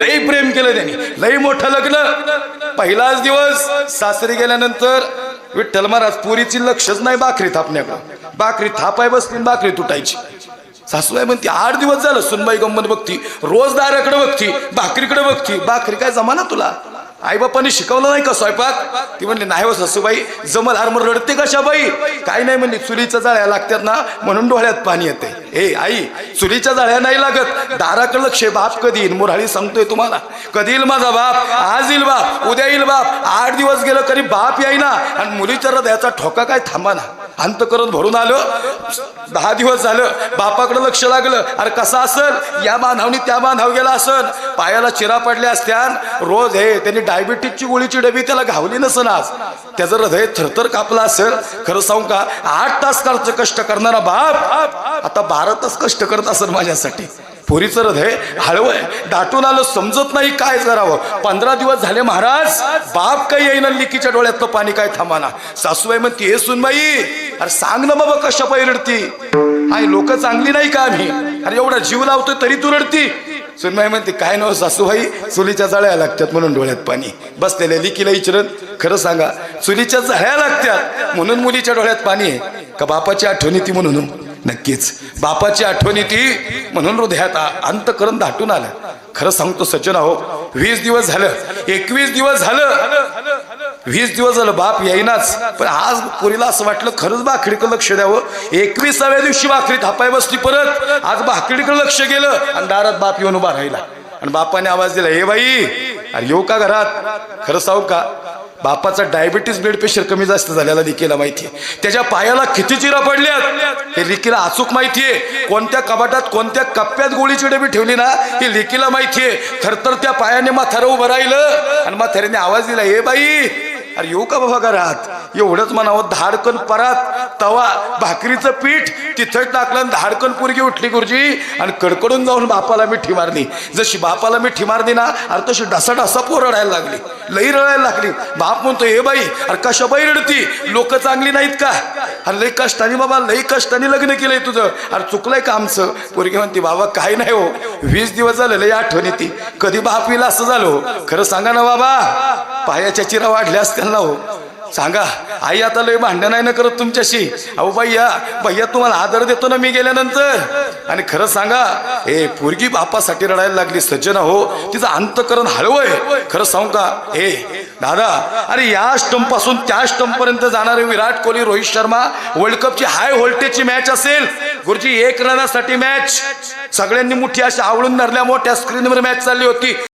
लई प्रेम केलं त्यांनी. लई मोठं लग्न. पहिलाच दिवस सासरी गेल्यानंतर विठ्ठल महाराज पुरीची लक्षच नाही बाकरी थापण्याकडं. बाकरी थापाय बसली बाकरी तुटायची. सासूबाई म्हणते आठ दिवस झालं सुनबाई गंमत बघती रोज दाराकडे बघती भाकरीकडे बघती. भाकरी काय जमा ना तुला? आई बापाने शिकवलं नाही का स्वयंपाक? ती म्हणली नाही हो सासूबाई जमल आरमर रडते कशा बाई? काय नाही म्हणली चुलीच्या जाळ्या लागतात ना म्हणून डोळ्यात पाणी येते. ए आई चुलीच्या जाळ्या नाही लागत. दाराकडे लक्ष बाप कधी येईल? मुराळी सांगतोय तुम्हाला. कधी येईल माझा बाप? आज येईल बाप. उद्या येईल बाप. आठ दिवस गेलं तरी बाप येईना आणि मुलीच्या हृदयाचा ठोका काय थांबा ना अंतकरण भरून आलं. दहा दिवस झालं. बापाकडे लक्ष लागलं. अरे कसा असल या बांधावनी त्या बांधाव गेला असल पायाला चिरा पडल्या असत्यान. रोज हे त्यांनी डायबिटीजची गोळीची डबी त्याला घावली नसन आज. त्याचं हृदय थरथर कापलं असेल. खरं सांगू का? आठ तास कष्ट करणारा बाप आता बारा तास कष्ट करत असेल माझ्यासाठी. पोरीचं हृदय हळवय. दाटून आलं समजत नाही काय करावं. पंधरा दिवस झाले महाराज बाप काही येईना लिकीच्या डोळ्यातलं पाणी काय थांबाना. सासूबाई म्हणते हे सुनबाई अरे सांग ना बाबा कशा पायी रडती. आई लोक चांगली नाही का आम्ही? अरे एवढा जीव लावतोय तरी तू रडती. सुनबाई म्हणते काय नव सासूबाई चुलीच्या जाळ्या लागतात म्हणून डोळ्यात पाणी. बसलेल्या लिकीला विचारत खरं सांगा चुलीच्या जाळ्या लागतात म्हणून मुलीच्या डोळ्यात पाणी आहे. का बापाची आठवण ती म्हणून? नक्कीच. बापाची आठवण येते. म्हणून हृदयात अंत अंतकरण दाटून आलं. खरं सांगतो सज्जन अहो वीस दिवस झालं. एकवीस दिवस झालं. वीस दिवस झालं बाप येईनाच. पण आज पुरीला असं वाटलं खरंच भाकरीकडे लक्ष द्यावं. एकविसाव्या दिवशी भाकरी थापाय बसली परत. आज भाकरीकडे लक्ष गेलं. आणि दारात बाप येऊन उभा राहिला. आणि बापाने आवाज दिला हे बाई अरे येऊ का घरात? खरं सांगू का? बापाचा डायबिटीस ब्लड प्रेशर कमी जास्त झालेला देखील माहितीये त्याच्या पायाला किती चिरा पडल्यात? हे लिकीला अचूक माहितीये. कोणत्या कपाटात कोणत्या कप्प्यात गोळीची डबी ठेवली ना हे लिकीला माहितीये. थरथर त्या पायाने माथारं उभं राहिलं आणि माथाऱ्याने आवाज दिला हे बाई अरे येऊ का बाबा घरात? एवढंच म्हणावं धाडकन परात. तवा भाकरीचं पीठ तिथं टाकलं धाडकन पोरगी उठली गुरुजी आणि कडकडून जाऊन बापाला मिठी मारली. जशी बापाला मिठी मारली ना अरे तशी ढसा ढसा पोर रडायला लागली. लई रडायला लागली. बाप म्हणतो हे बाई अरे कशा बाई रडती? लोक चांगली नाहीत का? अरे लई कष्टाने बाबा लई कष्टाने लग्न केलंय तुझं. अरे चुकलंय का आमचं? पोरगी म्हणते बाबा काय नाही हो. वीस दिवस झालं लई आठवण येते. कधी बाप येईल असं झालं हो. खरं सांगा ना बाबा. पायाच्या चिरा वाढल्या असतील ना हो. सांगा आई आता लय भांडण नाही ना करत तुमच्याशी? अहो भैया भैया तुम्हाला आदर देतो ना मी गेल्यानंतर. आणि खरं सांगा ए पोरगी बापासाठी रडायला लागली सज्जना हो तिचं अंतकरण हळवय. खरं सांगू का? ए दादा अरे या स्टंपपासून त्या स्टंप पर्यंत जाणारे विराट कोहली रोहित शर्मा वर्ल्ड कपची हाय व्होल्टेजची मॅच असेल. गुरुजी एक रनासाठी मॅच. सगळ्यांनी मोठी अशी आवळून धरल्या मोठ्या स्क्रीनवर मॅच चालली होती.